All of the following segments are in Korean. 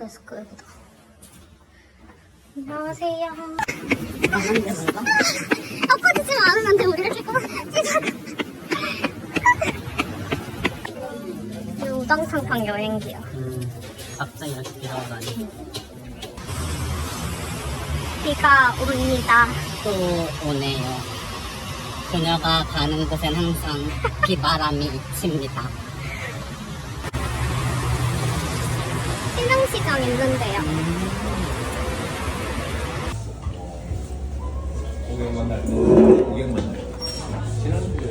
프론트 데스크 여기다. 안녕하세요. 엎어지지 않으면 돼, 우리 이렇게 꼬 우당탕탕 여행기야. 음, 갑자기 이렇게 비가 오다니. 비가 옵니다. 또 오네요. 그녀가 가는 곳엔 항상 비바람이 있습니다. 신흥시장 있는데요. 500 만날 때500 만날 때 지난주에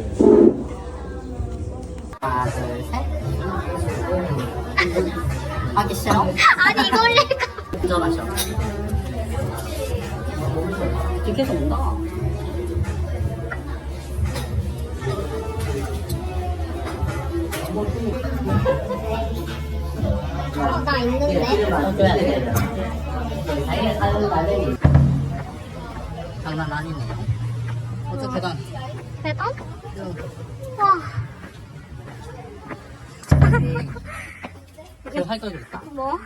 하나, 둘, 셋. 하기 싫어? 아니, 이거 올릴까? 먼저 마셔. 계속 온다. 어, 나 있는데. 장난 아니네요. 어떻게 계단. 배당? 와. 그 활동이 있다. 뭐?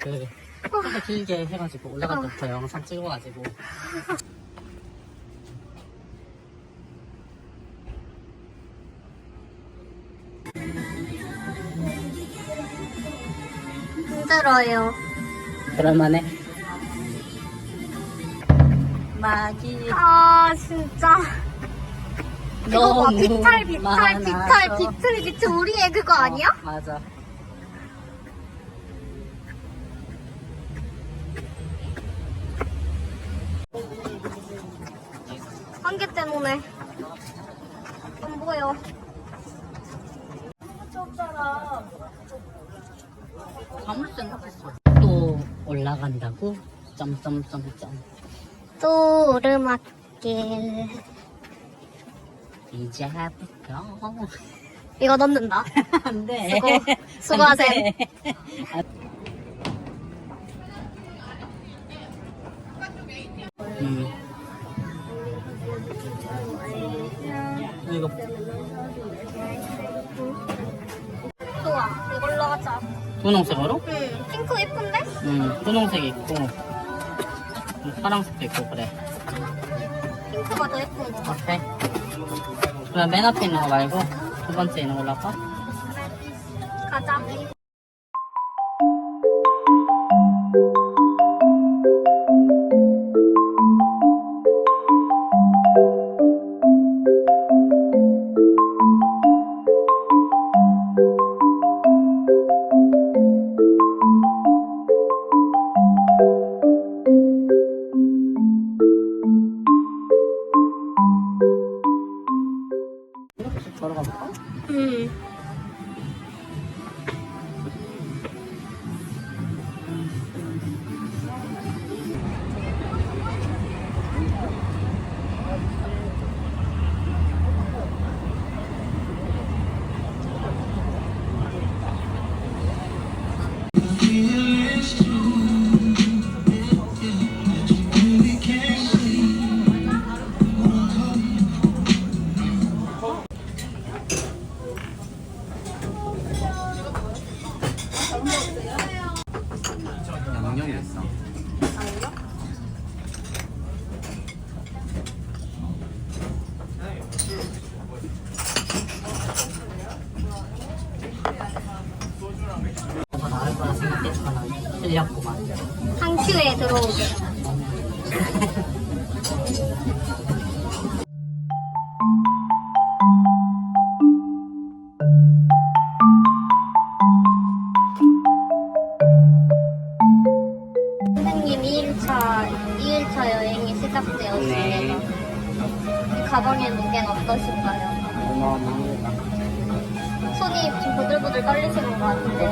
그, 좀 더 길게 해가지고 올라갈 때부터 영상 찍어가지고. 힘들어요. 그럴만해. 막이 아, 진짜. 이거 봐, 너무 비탈, 비탈, 많아서. 비탈, 비틀, 비틀, 우리의 그거 아니야? 어, 맞아. 안개 때문에. 안 보여. 아무 생각했어. 또 올라간다고? 점점점점. 또 오르막길. 이제부터. 이거 넣는다. 안 돼. 수고, 돼. 음. 이거 좋아. 이걸로 하자. 분홍색으로? 응, 핑크 예쁜데? 음, 분홍색 있고 음, 파란색도 있고 그래. 핑크가 더 예쁜 거. 오케이. 그럼 맨 앞에 있는 거 말고 두 번째 있는 걸로 할까? 틀렸구만. 한 큐에 들어오게. 가방에 무게는 어떠신가요? 손이 지금 부들부들 떨리시는 것 같은데요.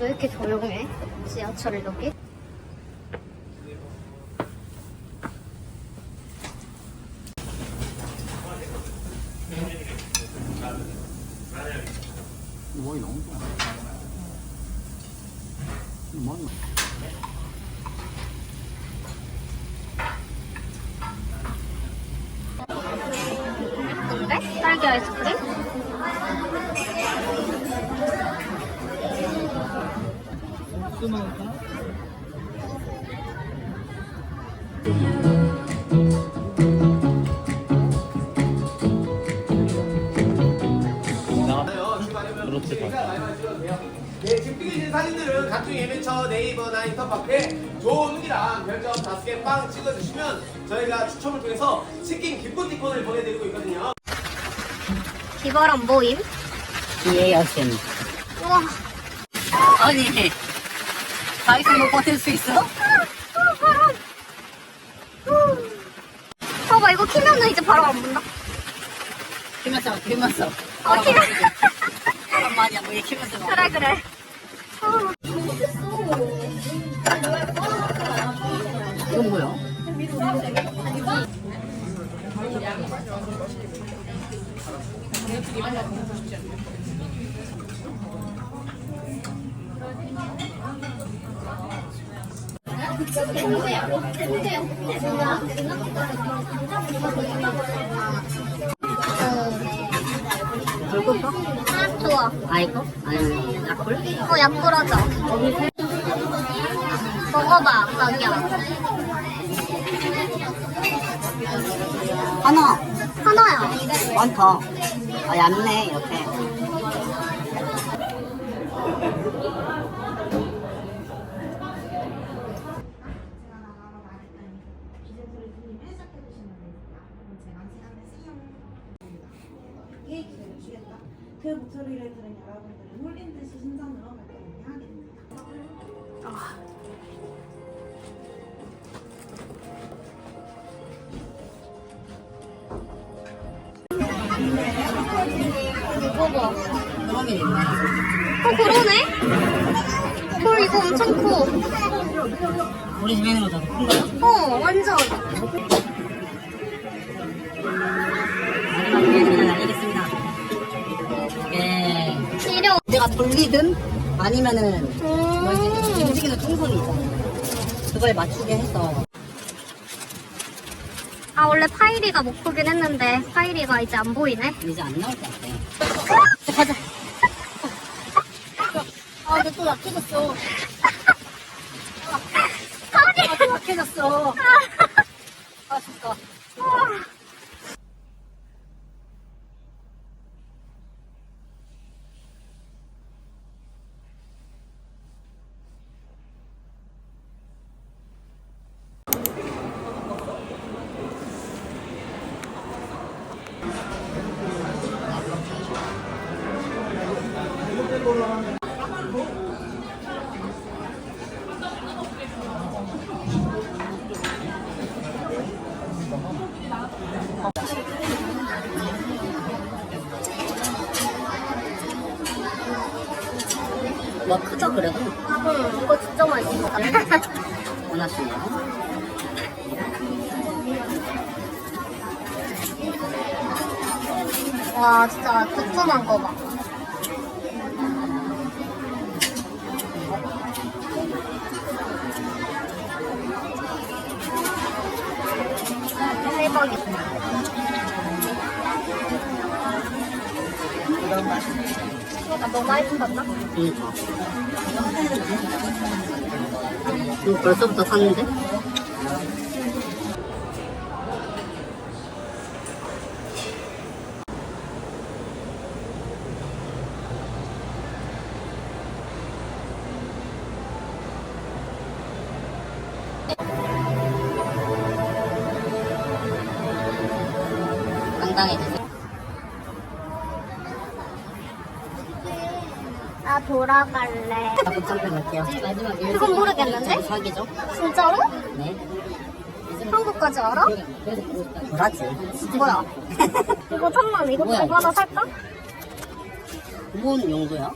왜 이렇게 조용해? 지하철 여기? 머리 너무 좋 네이버나 인터파크에 좋은 후기랑 별점 5개 빵 찍어주시면 저희가 추첨을 통해서 치킨 기프티콘을 보내드리고 있거든요. 기발한 모임? 뒤에 여신 우와. 아니 다이소 못 버틸 수 있어? 봐봐, 이거 키면은 이제 바로 안 본다. 키면서 키면서 어, 키면. 바람 많이 안 보게 키면서. 그래, 그래. 이건 뭐야? 불꽃파? 아, 좋아. 아이거? 아니 약불? 어, 약불하자. 먹어봐, 자기야. 하나 하나야. 많다 아 얇네 이렇게. 그 목소리를 게 있네 어, 그러네? 헐, 이거 엄청 커. 우리 집에 있는 거잖아 큰 거야? 어, 완전. 마지막 기회는 알리겠습니다 예 시려. 내가 돌리든 아니면은 뭐 이제 음. 움직이는 통선이 있잖아 그걸 맞추게 해서 아, 원래 파이리가 목표긴 했는데, 파이리가 이제 안 보이네. 이제 안 나올 것 같아 가자 아 근데 또 약해졌어. 아, 또 약해졌어. 아 진짜 뭐 크죠 그래도 응, 이거 진짜 맛있어. 원하시네요 와, 진짜 두툼한 거 봐. 너무 받나? 그니까 이거 벌써부터 샀는데? 돌아갈래. 자, 복장표 갈게요. 마지막 그건 모르겠는데? 사기죠? 진짜로? 네. 한국까지 알아? 그렇지. 뭐야? 이거 천만 이거 뭐야, 저거 하나 살까? 뭔 용도야?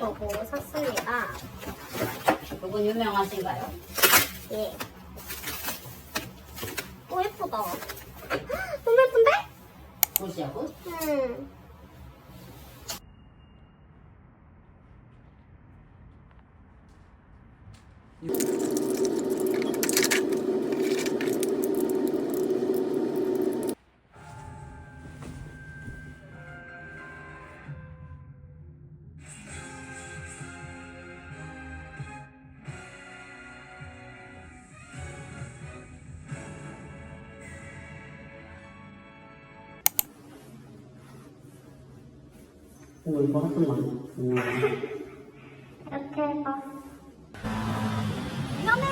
보고 샀습니다. 그분 유명하신가요? 예. 오, 예쁘다. 너무 예쁜데? 옷? 음. 이거 핫도그 많네. 음. 이렇게 해서. 위험해!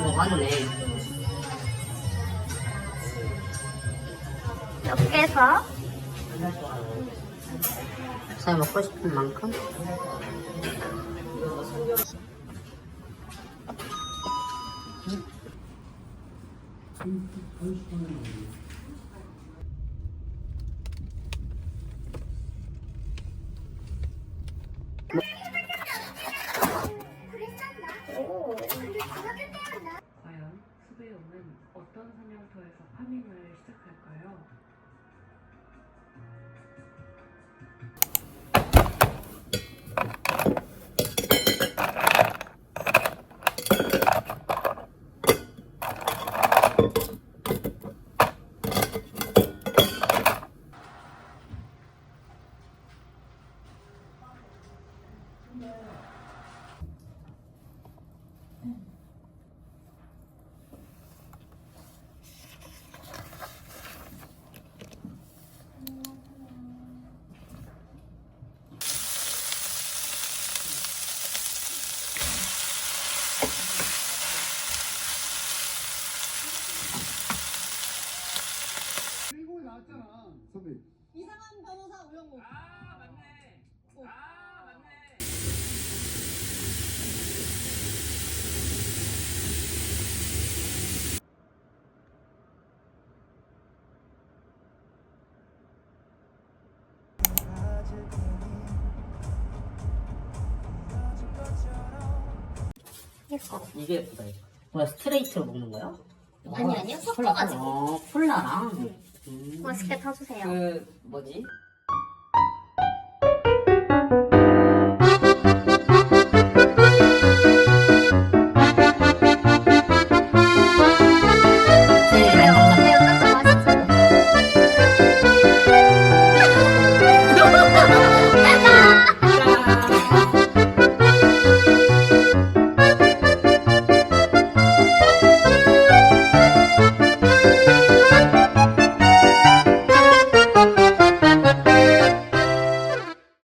이거 많네. 이렇게 해서. 자기 먹고 싶은 만큼? 과연 수배용은 어떤 사냥터에서 이게 예쁘다, 이거. 뭐야, 스트레이트로 먹는 거야? 아니, 아니요. 콜라, 섞어가지고. 어, 콜라랑. 음. 맛있게 타주세요. 그, 뭐지?